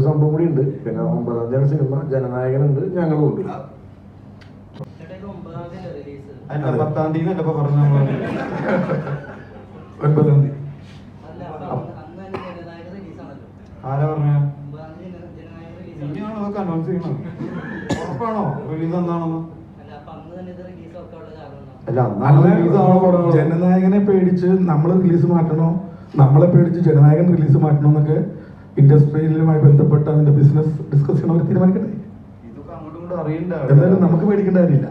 ഒരു സംഭവം കൂടി ഉണ്ട്. പിന്നെ ഒമ്പതാം തീയതി സിനിമ. ജനനായകനുണ്ട്. ഞങ്ങളും ഉണ്ട്. പത്താം തീയതി എന്റെ പറഞ്ഞു. ഒൻപതാം തീയതി. ആരാ പറഞ്ഞ? ഇനിയാണോ അതൊക്കെ അനൗൺസ് ചെയ്യണം? ഉറപ്പാണോ? റിലീസ് എന്താണെന്ന്? അല്ല ജനനായകനെ പേടിച്ച് നമ്മൾ റിലീസ് മാറ്റണോ? നമ്മളെ പേടിച്ച് ജനനായകൻ റിലീസ് മാറ്റണോ എന്നൊക്കെ ഇൻഡസ്ട്രിയിലുമായി ബന്ധപ്പെട്ട അതിന്റെ ബിസിനസ് ഡിസ്കസ് തീരുമാനിക്കട്ടെ? അങ്ങോട്ടും ഇങ്ങോട്ടും അറിയണ്ട എന്തായാലും നമുക്ക് പേടിക്കേണ്ട കാര്യമില്ല.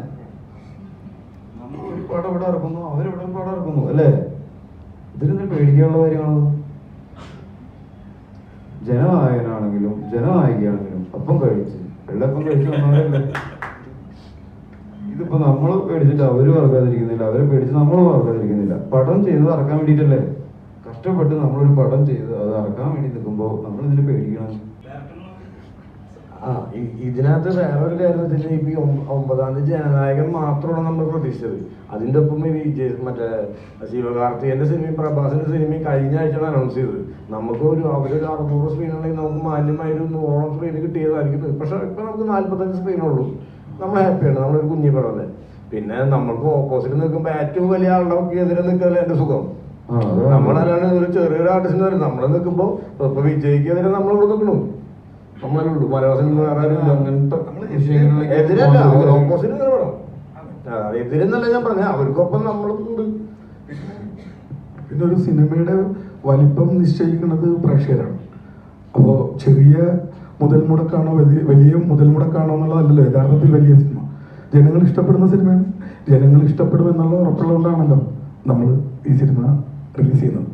നമ്മൾ ഒരു പടം ഇവിടെ ഇറക്കുന്നു അവരെവിടെ ഒരു ഇറക്കുന്നു അല്ലേ? ഇതിനെന്താ പേടിക്കാനുള്ള കാര്യമാണോ? ജനനായകനാണെങ്കിലും ജനനായികയാണെങ്കിലും അപ്പം കഴിച്ച് വെള്ളപ്പം കഴിച്ചു വന്നവരല്ലേ? ഇതിപ്പോ നമ്മൾ പേടിച്ചിട്ട് അവർ പറക്കാതിരിക്കുന്നില്ല അവരെ പേടിച്ച് നമ്മൾ പറക്കാതിരിക്കുന്നില്ല പടം ചെയ്ത് ഇറക്കാൻ വേണ്ടിയിട്ടല്ലേ? കഷ്ടപ്പെട്ട് നമ്മളൊരു പടം ചെയ്ത് അത് ഇറക്കാൻ വേണ്ടി നിൽക്കുമ്പോൾ നമ്മൾ ഇതിന് പേടിക്കണം. ആ ഇതിനകത്ത് വേറൊരു കാര്യം വെച്ചാൽ ഈ ഒമ്പ- ഒമ്പതാം തീയതി ജനനായകൻ മാത്രമാണ് നമ്മൾ പ്രതീക്ഷിച്ചത്. അതിന്റെ ഒപ്പം ഈ മറ്റേ ശിവകാർത്തികന്റെ സിനിമയും പ്രഭാസിന്റെ സിനിമയും കഴിഞ്ഞ ആഴ്ചയാണ് അനൗൺസ് ചെയ്തത്. നമുക്ക് ഒരു അവരൊരു അറുന്നൂറ് സ്ക്രീൻ ഉണ്ടെങ്കിൽ നമുക്ക് മാന്യമായ ഒരു നൂറോളം സ്ക്രീൻ കിട്ടിയതായിരിക്കും. പക്ഷെ ഇപ്പൊ നമുക്ക് നാല്പത്തഞ്ച് സ്ക്രീനുള്ളൂ നമ്മൾ ഹാപ്പിയാണ് നമ്മളൊരു കുഞ്ഞി പടമല്ലേ പിന്നെ നമ്മൾക്ക് ഓപ്പോസിറ്റ് നിൽക്കുമ്പോൾ ഏറ്റവും വലിയ ആളുടെ എതിരെ നിൽക്കല്ലേ എന്റെ സുഖം? ആ, അതാണ്. നമ്മളല്ലാണ് ഒരു ചെറിയൊരു ആർട്ടിസ്റ്റ് വരും. നമ്മൾ നിൽക്കുമ്പോ ഇപ്പൊ വിജയിക്കെതിരെ നമ്മളിവിടെ നിൽക്കണു നമ്മളല്ലേ ഉള്ളൂ. മലയാള സിനിമ വേറെ അങ്ങനത്തെ എതിരല്ല ഓപ്പോസിറ്റ് നിലപെടാം എതിരെന്നല്ല ഞാൻ പറഞ്ഞ. അവർക്കൊപ്പം നമ്മളും ഉണ്ട്. പിന്നെ ഒരു സിനിമയുടെ വലിപ്പം നിശ്ചയിക്കുന്നത് പ്രേക്ഷകരാണ്. അപ്പോൾ ചെറിയ മുതൽ മുടക്കാണോ വലിയ വലിയ മുതൽ മുടക്കാണോ എന്നുള്ളതല്ലല്ലോ. യഥാർത്ഥത്തിൽ വലിയ സിനിമ. ജനങ്ങൾ ഇഷ്ടപ്പെടുന്ന സിനിമയാണ്. ജനങ്ങൾ ഇഷ്ടപ്പെടും എന്നുള്ള ഉറപ്പുള്ളതുകൊണ്ടാണല്ലോ നമ്മൾ ഈ സിനിമ റിലീസ് ചെയ്യുന്നത്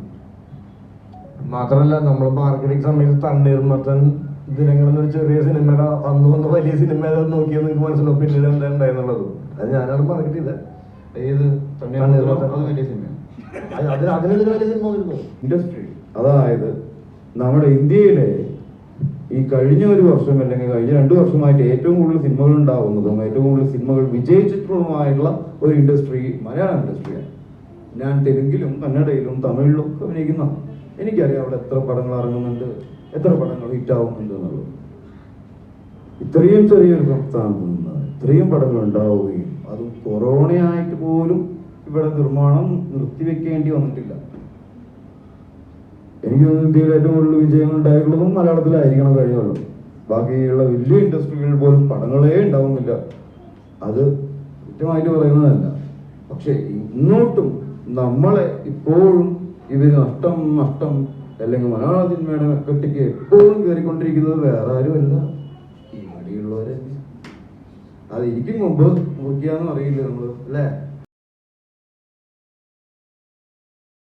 മാത്രമല്ല നമ്മൾ മാർക്കറ്റിംഗ് സമയത്ത് തണ്ണീർമത്തൻ ദിനങ്ങൾ എന്നൊരു ചെറിയ സിനിമയുടെ അന്ന് വന്ന് വലിയ സിനിമ നോക്കിയത് നിങ്ങൾക്ക് മനസ്സിലാവും പിന്നീട് എന്താ ഉണ്ടായെന്നുള്ളത് അത് ഞാനാണ് മാർക്കറ്റ് ചെയ്തത്. ഏത്? അത് വലിയ അതിന് അതിനെതിരെ വലിയ സിനിമ വരുന്നു. ഇൻഡസ്ട്രി അതായത് നമ്മുടെ ഇന്ത്യയിലെ ഈ കഴിഞ്ഞ ഒരു വർഷം അല്ലെങ്കിൽ കഴിഞ്ഞ രണ്ട് വർഷമായിട്ട് ഏറ്റവും കൂടുതൽ സിനിമകൾ ഉണ്ടാവുന്നതും ഏറ്റവും കൂടുതൽ സിനിമകൾ വിജയിച്ചിട്ടുള്ളതുമായുള്ള ഒരു ഇൻഡസ്ട്രി മലയാളം ഇൻഡസ്ട്രിയാണ് ഞാൻ തെലുങ്കിലും കന്നഡയിലും തമിഴിലും ഒക്കെ അഭിനയിക്കുന്ന എനിക്കറിയാം അവിടെ എത്ര പടങ്ങൾ ഇറങ്ങുന്നുണ്ട് എത്ര പടങ്ങൾ ഹിറ്റ് ആവുന്നുണ്ട് എന്നുള്ളത്. ഇത്രയും ചെറിയൊരു സംസ്ഥാനത്ത് നിന്ന് ഇത്രയും പടങ്ങൾ ഉണ്ടാവുകയും അതും കൊറോണയായിട്ട് പോലും ഇവിടെ നിർമ്മാണം നിർത്തിവെക്കേണ്ടി വന്നിട്ടില്ല. എനിക്ക് ഇന്ത്യയിൽ ഏറ്റവും കൂടുതൽ വിജയങ്ങൾ ഉണ്ടായിട്ടുള്ളതും മലയാളത്തിലായിരിക്കണം കഴിഞ്ഞുള്ളൂ ബാക്കിയുള്ള വലിയ ഇൻഡസ്ട്രികളിൽ പോലും പടങ്ങളേ ഉണ്ടാവുന്നില്ല. അത് കൃത്യമായിട്ട് പറയുന്നതല്ല. പക്ഷെ ഇങ്ങോട്ടും നമ്മളെ ഇപ്പോഴും ഇവർ നഷ്ടം നഷ്ടം അല്ലെങ്കിൽ മലയാള സിനിമയുടെ കെട്ടിക്ക് എപ്പോഴും കയറിക്കൊണ്ടിരിക്കുന്നത് വേറെ ആരുമല്ല. ഈ മടിയുള്ളവരെ അത് ഇരിക്കും മുമ്പ് നോക്കിയാന്ന് അറിയില്ല നമ്മൾ അല്ലേ?